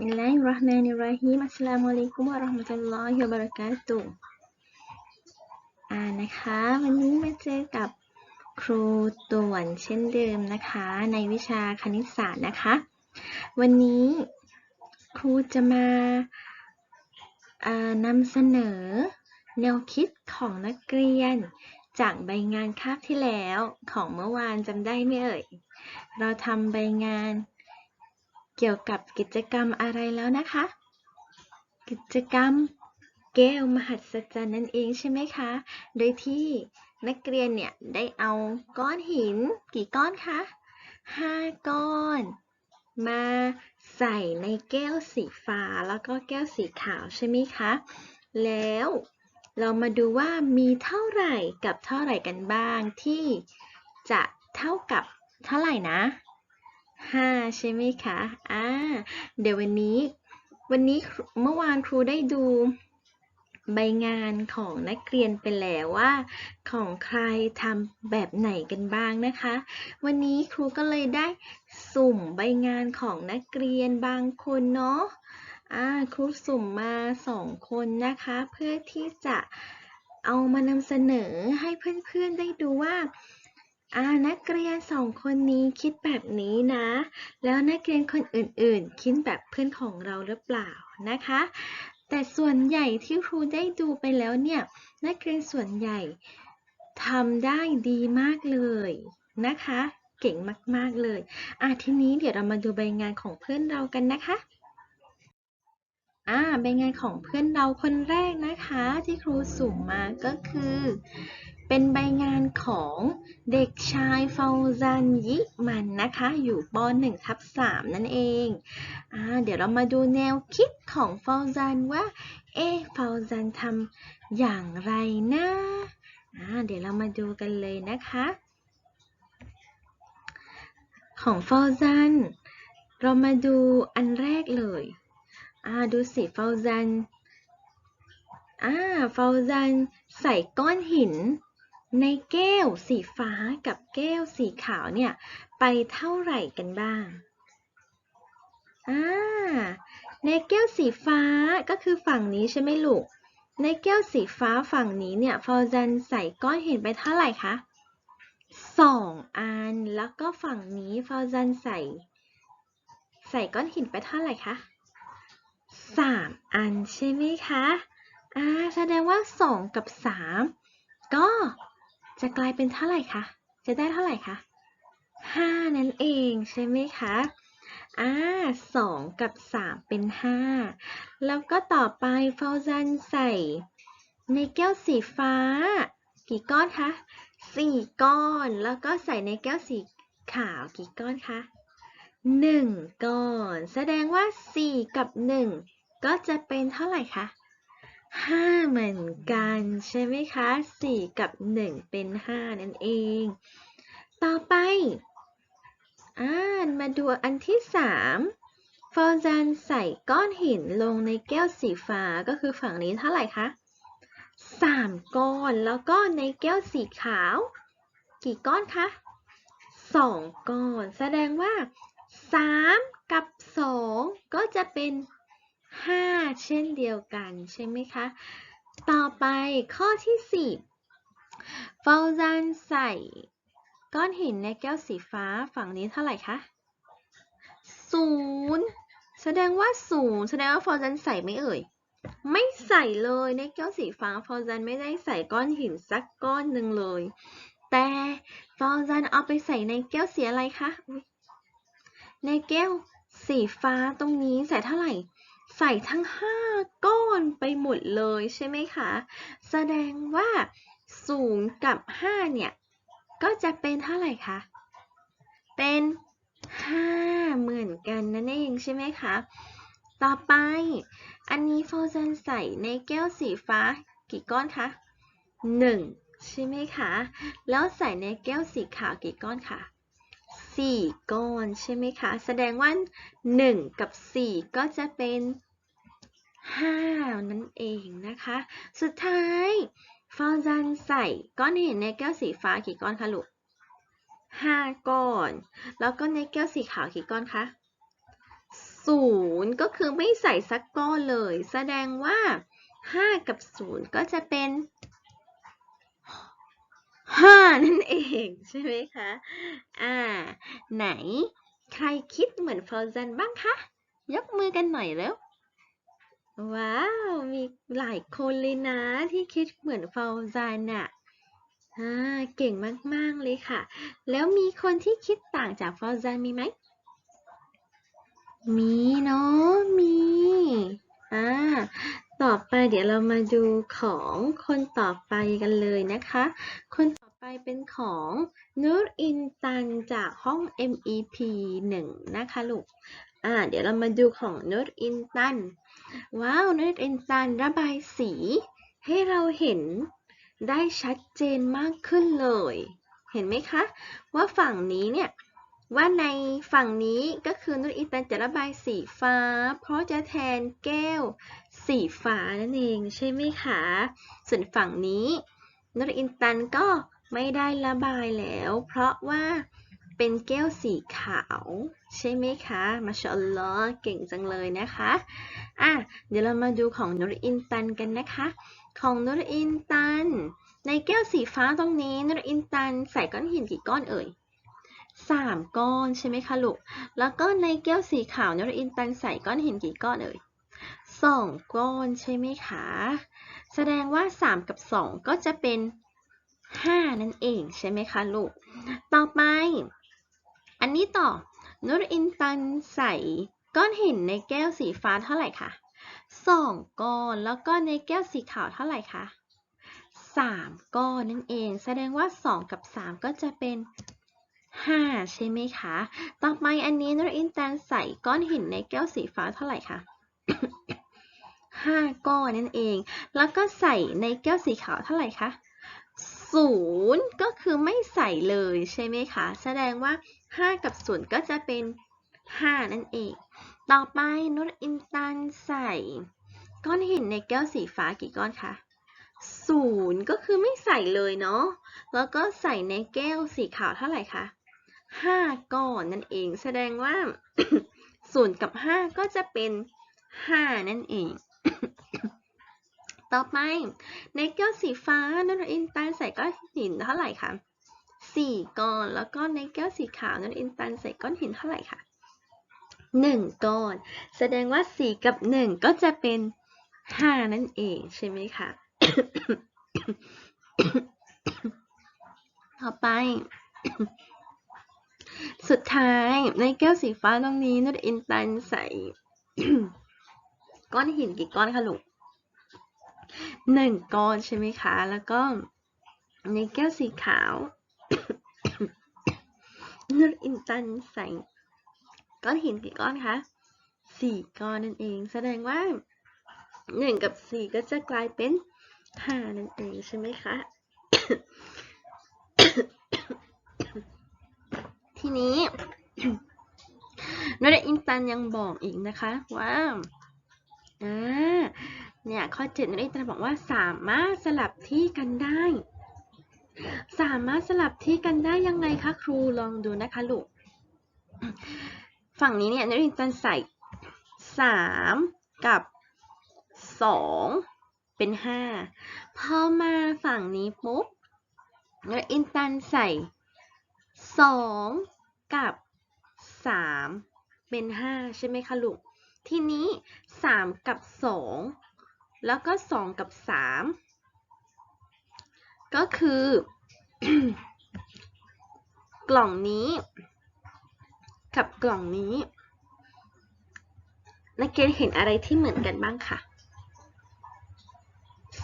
มิลลาฮิรเราะห์มานิรเราะฮีมอัสสลามุอะลัยกุมวะเราะห์มะตุลลอฮิวะบะเระกาตุอ่านะคะ วันนี้มาเจอกับครูต่วนเช่นเดิมนะคะ ในวิชาคณิตศาสตร์นะคะ วันนี้ครูจะมาอ่านำเสนอ แนวคิดของนักเรียน จากใบงานคาบที่แล้วของเมื่อวานจำได้ไหมเอ่ย เราทำใบงาน เกี่ยวกับกิจกรรมอะไรแล้วนะคะ กิจกรรมแก้วมหัศจรรย์นั่นเองใช่ไหมคะ โดยที่นักเรียนเนี่ยได้เอาก้อนหินกี่ก้อนคะห้าก้อน มาใส่ในแก้วสีฟ้าแล้วก็แก้วสีขาวใช่ไหมคะ แล้วเรามาดูว่ามีเท่าไหร่กับเท่าไหร่กันบ้างที่จะเท่ากับเท่าไหร่นะ ห้าใช่ไหมคะ อ่า เดี๋ยววันนี้ วันนี้เมื่อวานครูได้ดูใบงานของนักเรียนไปแล้วว่า ของใครทำแบบไหนกันบ้างนะคะ วันนี้ครูก็เลยได้สุ่มใบงานของนักเรียนบางคนเนาะอ่าครูสุ่มมาสองคนนะคะ เพื่อที่จะเอามานำเสนอให้เพื่อนๆได้ดูว่า อ่านักเรียนสองคนนี้คิดแบบนี้นะ แล้วนักเรียนคนอื่นๆ คิดแบบเพื่อนของเราหรือเปล่านะคะ แต่ส่วนใหญ่ที่ครูได้ดูไปแล้วเนี่ย นักเรียนส่วนใหญ่ทำได้ดีมากเลยนะคะ เก่งมากๆเลยอะทีนี้เดี๋ยวเรามาดูใบงานของเพื่อนเรากันนะคะอ่าใบงานของเพื่อนเราคนแรกนะคะ ที่ครูสุ่มมาก็คือ เป็นใบงานของเด็กชายเฟาซันยิมันนะคะ อยู่ป .1 ทับ3นั่นเองอเดี๋ยวเรามาดูแนวคิดของเฟาซันว่า เอ๊ะเฟาซันทำอย่างไรนะเดี๋ยวเรามาดูกันเลยนะคะ ของเฟาซันเรามาดูอันแรกเลยดูสิเฟาซันอ่าเฟาซันใส่ก้อนหิน ในแก้วสีฟ้ากับแก้วสีขาวเนี่ย ไปเท่าไหร่กันบ้างอ่าในแก้วสีฟ้าก็คือฝั่งนี้ใช่ไหมลูก ในแก้วสีฟ้าฝั่งนี้เนี่ยฟอร์จันใส่ก้อนหินไปเท่าไหร่คะสองอัน แล้วก็ฝั่งนี้ฟอร์จันใส่ ใส่ก้อนหินไปเท่าไหร่คะสามอันใช่ไหมคะ อ่า แสดงว่าสองกับสามก็ จะกลายเป็นเท่าไหร่คะ จะได้เท่าไหร่คะห้านั่นเองใช่ไหมคะอ่าสองกับสามเป็นห้าแล้วก็ต่อไปฟาวซันใส่ในแก้วสีฟ้า กี่ก้อนคะสี่ก้อน แล้วก็ใส่ในแก้วสีขาวกี่ก้อนคะหนึ่งก้อน แสดงว่าสี่กับหนึ่งก็จะเป็นเท่าไหร่คะ ห้าเหมือนกันใช่ไหมคะสี่กับหนึ่งเป็นห้านั่นเอง ต่อไปอ่ามาดูอันที่สามฟอร์จันใส่ก้อนหินลงในแก้วสีฟ้าก็คือฝั่งนี้เท่าไหร่คะสามก้อนแล้วก็ในแก้วสีขาว กี่ก้อนคะสองก้อน แสดงว่าสามกับสองก็จะเป็น ห้าเช่นเดียวกันใช่ไหมคะ ต่อไปข้อที่สี่ฟาวซันใส่ก้อนหินในแก้วสีฟ้าฝั่งนี้เท่าไหร่คะศูนย์แสดงว่าศูนย์แสดงว่าฟอร์จันใส่ไม่เอ่ย ไม่ใส่เลยในแก้วสีฟ้าฟอร์จันไม่ได้ใส่ก้อนหินสักก้อนหนึ่งเลย แต่ฟอร์จันเอาไปใส่ในแก้วสีอะไรคะในแก้วสีฟ้าตรงนี้ใส่เท่าไหร่ ใส่ทั้ง 5 ก้อนไปหมดเลยใช่ไหมคะ แสดงว่า0กับ 5 เนี่ย ก็จะเป็นเท่าไหร่คะ เป็น 5 เหมือนกันนั่นเองใช่ไหมคะ ต่อไป อันนี้โฟซันใส่ในแก้วสีฟ้ากี่ก้อนคะ 1 ใช่ไหมคะ แล้วใส่ในแก้วสีขาวกี่ก้อนคะ 4 ก้อนใช่ไหมคะ แสดงว่า 1 กับ 4 ก็จะเป็น 5 นั่นเองนะคะ สุดท้ายฟาวจันใส่ก้อนหินในแก้วสีฟ้ากี่ก้อนคะลูก5 ก้อน แล้วก็ในแก้วสีขาวกี่ก้อนคะศูนย์ก็คือไม่ใส่สักก้อนเลย แสดงว่า 5 กับ 0 ก็จะเป็น 5นั่นเองใช่ไหมคะ อ่า ไหนใครคิดเหมือนฟอร์ซันบ้างคะ ยกมือกันหน่อยเร็วว้าว มีหลายคนเลยนะที่คิดเหมือนฟอร์ซันอะอ่า เก่งมาก ๆ เลยค่ะ แล้วมีคนที่คิดต่างจากฟอร์ซันมีไหม มีเนาะ มี อ่า ต่อไปเดี๋ยวเรามาดูของคนต่อไปกันเลยนะคะ คนต่อไปเป็นของนูรอินตันจากห้อง MEP 1 นะคะลูก อ่า เดี๋ยวเรามาดูของนูรอินตัน ว้าวนูรอินตันระบายสีให้เราเห็นได้ชัดเจนมากขึ้นเลย เห็นไหมคะ ว่าฝั่งนี้เนี่ย ว่าในฝั่งนี้ก็คือนุชอินตันจะระบายสีฟ้า เพราะจะแทนแก้ว สีฟ้านั่นเองใช่ไหมคะ ส่วนฝั่งนี้นุชอินตันก็ไม่ได้ระบายแล้ว เพราะว่าเป็นแก้วสีขาว ใช่ไหมคะ มาชาอัลลอฮ์เก่งจังเลยนะคะอะเดี๋ยวเรามาดูของนุรอินตันกันนะคะ ของนุรอินตัน ในแก้วสีฟ้าตรงนี้นุรอินตันใส่ก้อนหินกี่ก้อนเอ่ยสามก้อนใช่ไหมคะลูก แล้วก็ในแก้วสีขาวนรอินตันใส่ก้อนหินกี่ก้อนเอ่ย สองก้อนใช่ไหมคะ แสดงว่า 3 กับ 2 ก็จะเป็น 5 นั่นเองใช่ไหมคะลูก ต่อไป อันนี้ต่อนุรอินตันใส่ก้อนหินในแก้วสีฟ้าเท่าไหร่คะสองก้อนแล้วก็ในแก้วสีขาวเท่าไหร่คะสามก้อนนั่นเอง แสดงว่า 2 กับ 3 ก็จะเป็น 5 ใช่ไหมคะ ต่อไปอันนี้นุรอินตันใส่ก้อนหินในแก้วสีฟ้าเท่าไหร่คะ 5 ก้อนนั่นเอง แล้วก็ใส่ในแก้วสีขาวเท่าไหร่คะศูนย์ก็คือไม่ใส่เลยใช่ไหมคะ แสดงว่า 5 กับ0ก็จะเป็น 5 นั่นเอง ต่อไปนรอินตันใส่ ก้อนหินในแก้วสีฟ้ากี่ก้อนคะศูนย์ก็คือไม่ใส่เลยเนาะ แล้วก็ใส่ในแก้วสีขาวเท่าไหร่คะห้าก้อนนั่นเอง แสดงว่าศูนย์กับห้าก็จะเป็นห้านั่นเอง ต่อไปในแก้วสีฟ้านรอินตันใส่ก้อนหินเท่าไหร่คะสี่ก้อนแล้วก็ในแก้วสีขาวนรอินตันใส่ก้อนหินเท่าไหร่คะหนึ่งก้อน แสดงว่าสี่กับหนึ่งก็จะเป็นห้านั่นเองใช่ไหมคะต่อไป สุดท้ายในแก้วสีฟ้าตรงนี้นุชอินตันใส่ ก้อนหินกี่ก้อนคะลูกหนึ่งก้อนใช่ไหมคะ แล้วก็ในแก้วสีขาวนุชอินตันใส่ก้อนหินกี่ก้อนคะสี่ก้อนนั่นเอง แสดงว่าหนึ่งกับสี่ก็จะกลายเป็นห้านั่นเองใช่ไหมคะ ทีนี้นรอินตันยังบอกอีกนะคะว่า อ่าเนี่ยข้อเจ็ดนรอินตันบอกว่าสามารถสลับที่กันได้ สามารถสลับที่กันได้ยังไงคะครูลองดูนะคะลูกฝั่งนี้เนี่ยนรอินตันใส่สามกับสองเป็นห้าพอมาฝั่งนี้ปุ๊บแล้วอินตันใส่สองกับสามเป็นห้าใช่ไหมคะลูก ทีนี้สามกับสองแล้วก็สองกับสามก็คือกล่องนี้ กับกล่องนี้นักเรียนเห็นอะไรที่เหมือนกันบ้างคะ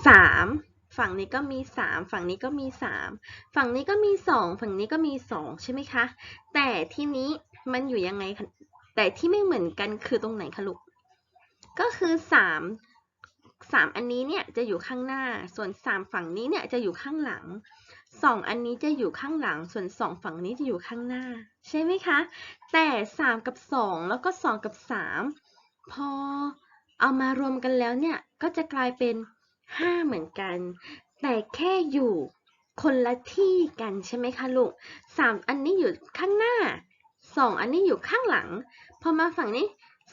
สามฝั่งนี้ก็มีสามฝั่งนี้ก็มีสามฝั่งนี้ก็มีสองฝั่งนี้ก็มีสองใช่ไหมคะ แต่ที่นี้มันอยู่ยังไง แต่ที่ไม่เหมือนกันคือตรงไหนคะลูก ก็คือสามสามอันนี้เนี่ยจะอยู่ข้างหน้า ส่วนสามฝั่งนี้เนี่ยจะอยู่ข้างหลังสองอันนี้จะอยู่ข้างหลัง ส่วนสองฝั่งนี้จะอยู่ข้างหน้า ใช่ไหมคะ แต่สามกับสองแล้วก็สองกับสามพอเอามารวมกันแล้วเนี่ยก็จะกลายเป็นห้าเหมือนกัน แต่แค่อยู่คนละที่กันใช่ไหมคะลูกสามอันนี้อยู่ข้างหน้า สองอันนี้อยู่ข้างหลัง พอมาฝั่งนี้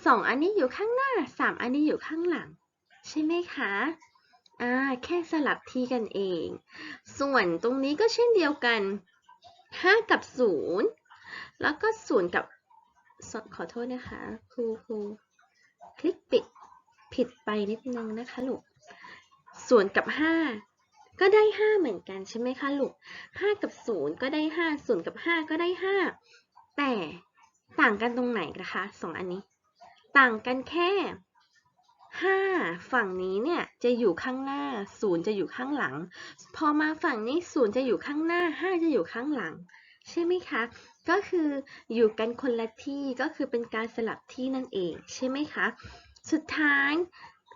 สองอันนี้อยู่ข้างหน้าสามอันนี้อยู่ข้างหลัง ใช่ไหมคะอ่าแค่สลับที่กันเอง ส่วนตรงนี้ก็เช่นเดียวกัน 5 กับ 0 แล้วก็ 0 กับขอโทษนะคะครูครูคลิกปิดผิดไปนิดนึงนะคะลูก0กับ 5 ก็ได้ 5 เหมือนกันใช่ไหมคะลูก5กับ 0 ก็ได้ 5 0 กับ 5 ก็ได้5 แต่ต่างกันตรงไหนนะคะสองอันนี้ ต่างกันแค่ 5 ฝั่งนี้เนี่ยจะอยู่ข้างหน้า 0 จะอยู่ข้างหลัง พอมาฝั่งนี้ 0 จะอยู่ข้างหน้า 5 จะอยู่ข้างหลัง ใช่ไหมคะ ก็คืออยู่กันคนละที่ก็คือเป็นการสลับที่นั่นเอง ใช่ไหมคะ สุดท้าย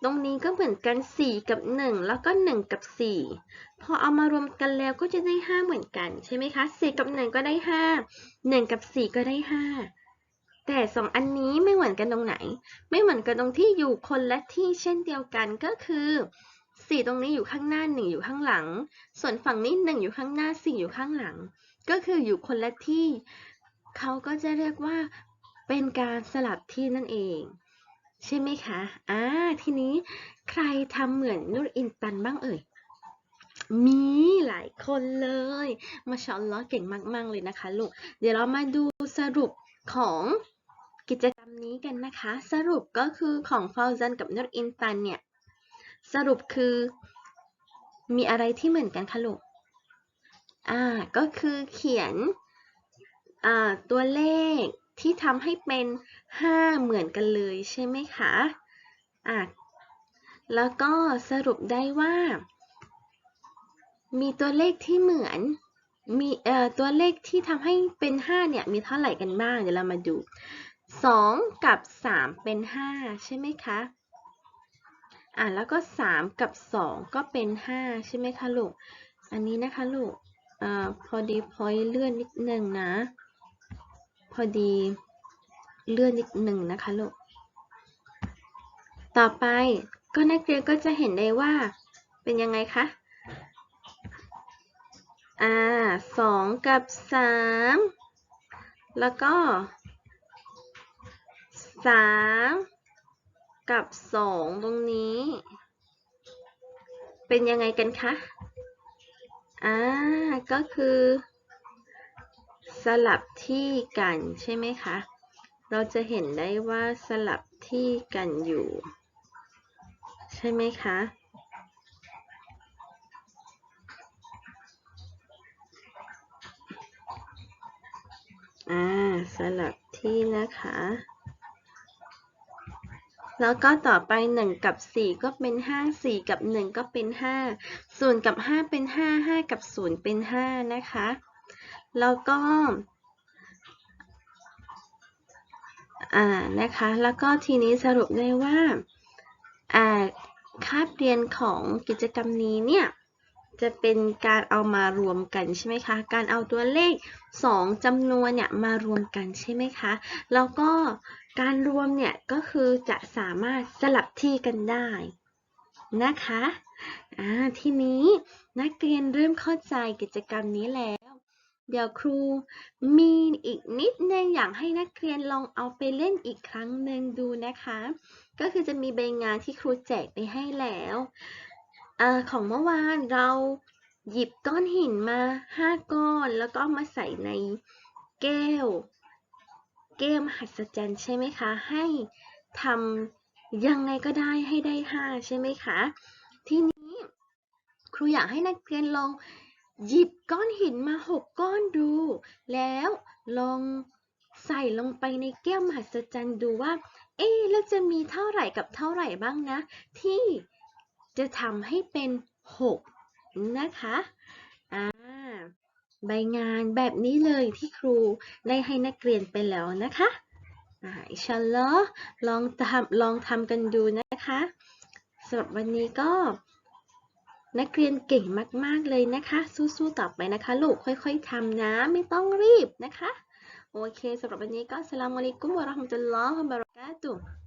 ตรงนี้ก็เหมือนกัน 4 กับ 1 แล้วก็ 1 กับ 4 พอเอามารวมกันแล้วก็จะได้ 5 เหมือนกันใช่ไหมคะ 4 กับ 1 ก็ได้ 5 1 กับ 4 ก็ได้ 5 แต่สองอันนี้ไม่เหมือนกันตรงไหน ไม่เหมือนกันตรงที่อยู่คนละที่เช่นเดียวกันก็คือ 4 ตรงนี้อยู่ข้างหน้า 1 อยู่ข้างหลัง ส่วนฝั่งนี้ 1 อยู่ข้างหน้า 4 อยู่ข้างหลัง ก็คืออยู่คนละที่ เขาก็จะเรียกว่าเป็นการสลับที่นั่นเอง ใช่ไหมคะ อ่า ทีนี้ใครทำเหมือนนุรอินตันบ้างเอ่ย มีหลายคนเลย มาชอัลลอเก่งมาก ๆ เลยนะคะลูก เดี๋ยวเรามาดูสรุปของกิจกรรมนี้กันนะคะ สรุปก็คือของฟาวซันกับนุรอินตันเนี่ย สรุปคือ มีอะไรที่เหมือนกันคะลูก อ่า ก็คือเขียน อ่า ตัวเลข ที่ทำให้เป็น 5 เหมือนกันเลยใช่ไหมคะอะแล้วก็สรุปได้ว่า มีตัวเลขที่เหมือน มีเอ่อตัวเลขที่ทำให้เป็น 5 เนี่ย มีเท่าไหร่กันบ้าง เดี๋ยวเรามาดู 2 กับ 3 เป็น 5 ใช่ไหมคะอะแล้วก็ 3 กับ 2 ก็เป็น 5 ใช่ไหมคะลูก อันนี้นะคะลูกอ่าพอดีพอยเลื่อนนิดนึงนะ อดีเลื่อนนิดหนึ่งนะคะลูก ต่อไปก็นักเรียนก็จะเห็นได้ว่าเป็นยังไงคะ อ่าสองกับสามแล้วก็สามกับสองตรงนี้ เป็นยังไงกันคะ อ่า ก็คือ ลับที่กันใช่ไหมคะ เราจะเห็นได้ว่าสลับที่กันอยู่ ใช่ไหมคะอ่าสลับที่นะคะ แล้วก็ต่อไป 1 กับ 4 ก็เป็น 5 4 กับ 1 ก็เป็น 5 0 กับ 5 เป็น 5 5 กับ 0 เป็น 5 นะคะ แล้วก็อ่านะคะ แล้วก็ทีนี้สรุปได้ว่าอ่าคาบเรียนของกิจกรรมนี้เนี่ยจะเป็นการเอามารวมกันใช่ไหมคะ การเอาตัวเลข 2จำนวนเนี่ยมารวมกันใช่ไหมคะ แล้วก็การรวมเนี่ยก็คือจะสามารถสลับที่กันได้นะคะ ทีนี้นักเรียนเริ่มเข้าใจกิจกรรมนี้แล้ว เดี๋ยวครูมีอีกนิดนึงอยากให้นักเรียนลองเอาไปเล่นอีกครั้งหนึ่งดูนะคะ ก็คือจะมีใบงานที่ครูแจกไปให้แล้วอของเมื่อวานเราหยิบก้อนหินมา 5 ก้อน แล้วก็เอามาใส่ในแก้ว แก้วมหัศจรรย์ใช่ไหมคะ ให้ทำยังไงก็ได้ให้ได้ 5 ใช่ไหมคะ ทีนี้ครูอยากให้นักเรียนลอง หยิบก้อนหินมา6ก้อนดู แล้วลองใส่ลงไปในแก้วมหัศจรรย์ดูว่า เอ๊แล้วจะมีเท่าไหร่กับเท่าไหร่บ้างนะ ที่จะทำให้เป็น 6 นะคะอ่าใบงานแบบนี้เลยที่ครูได้ให้นักเรียนไปแล้วนะคะอ่าอินชาอัลลอลองทำลองทำกันดูนะคะสำหรับวันนี้ก็ นักเรียนเก่งมากๆเลยนะคะ สู้ๆต่อไปนะคะ ลูกค่อย ๆทำนะไม่ต้องรีบนะคะ โอเคสำหรับวันนี้ก็สลามอะลัยกุมวะราะห์มะตุลลอฮ์วะบะเราะกาตุฮ์